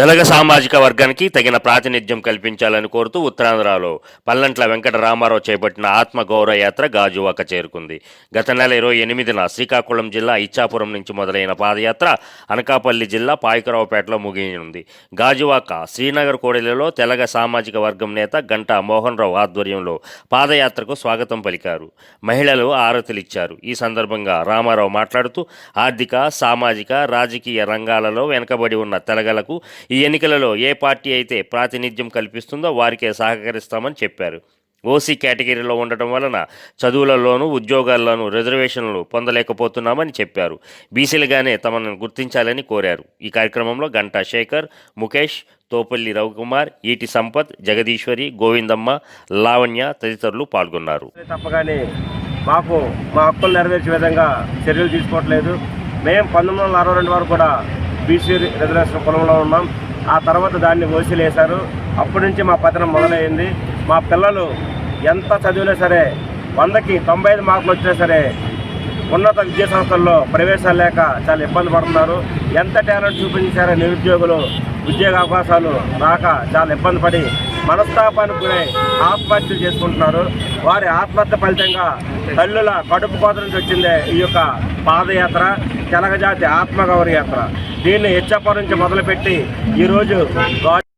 తెలగ సామాజిక వర్గానికి తగిన ప్రాతినిధ్యం కల్పించాలని కోరుతూ ఉత్తరాంధ్రలో పల్లంట్ల వెంకట రామారావు చేపట్టిన ఆత్మగౌరవ యాత్ర గాజువాక చేరుకుంది. గత నెల ఇరవై ఎనిమిదిన శ్రీకాకుళం జిల్లా ఇచ్చాపురం నుంచి మొదలైన పాదయాత్ర అనకాపల్లి జిల్లా పాయకరావుపేటలో ముగియనుంది. గాజువాక శ్రీనగర్ కోడెలలో తెలగ సామాజిక వర్గం నేత గంటా మోహన్ రావు ఆధ్వర్యంలో పాదయాత్రకు స్వాగతం పలికారు. మహిళలు ఆరతులిచ్చారు. ఈ సందర్భంగా రామారావు మాట్లాడుతూ ఆర్థిక సామాజిక రాజకీయ రంగాలలో వెనుకబడి ఉన్న తెలగలకు ఈ ఎన్నికలలో ఏ పార్టీ అయితే ప్రాతినిధ్యం కల్పిస్తుందో వారికే సహకరిస్తామని చెప్పారు. ఓసీ కేటగిరీలో ఉండటం వలన చదువులలోనూ ఉద్యోగాల్లోనూ రిజర్వేషన్లు పొందలేకపోతున్నామని చెప్పారు. బీసీలుగానే తమను గుర్తించాలని కోరారు. ఈ కార్యక్రమంలో గంటా శేఖర్ ముఖేష్ తోపల్లి రవికుమార్ ఈటి సంపత్ జగదీశ్వరి గోవిందమ్మ లావణ్య తదితరులు పాల్గొన్నారు. తప్పగానే మాకు మా హక్కులు నెరవేర్చే విధంగా చర్యలు తీసుకోవట్లేదు. మేము పంతొమ్మిది వందల అరవై రెండు వరకు కూడా బీసీ రిజర్వేషన్ కులంలో ఉన్నాం. ఆ తర్వాత దాన్ని వసిలేశారు అప్పటి నుంచి మా పతనం మొదలైంది. మా పిల్లలు ఎంత చదివినా సరే వందకి తొంభై ఐదు మార్కులు వచ్చినా సరే ఉన్నత విద్యా సంస్థల్లో ప్రవేశాలు లేక చాలా ఇబ్బంది పడుతున్నారు. ఎంత టాలెంట్ చూపించారో నిరుద్యోగులు ఉద్యోగ అవకాశాలు రాక చాలా ఇబ్బంది పడి మనస్తాపానికి గురై ఆత్మహత్యలు చేసుకుంటున్నారు. వారి ఆత్మహత్య ఫలితంగా తల్లుల కడుపు కోత నుంచి వచ్చిందే ఈ యొక్క పాదయాత్ర తెలగజాతి ఆత్మగౌరవ యాత్ర. దీన్ని ఇచ్చాపురం నుంచి మొదలుపెట్టి ఈరోజు గా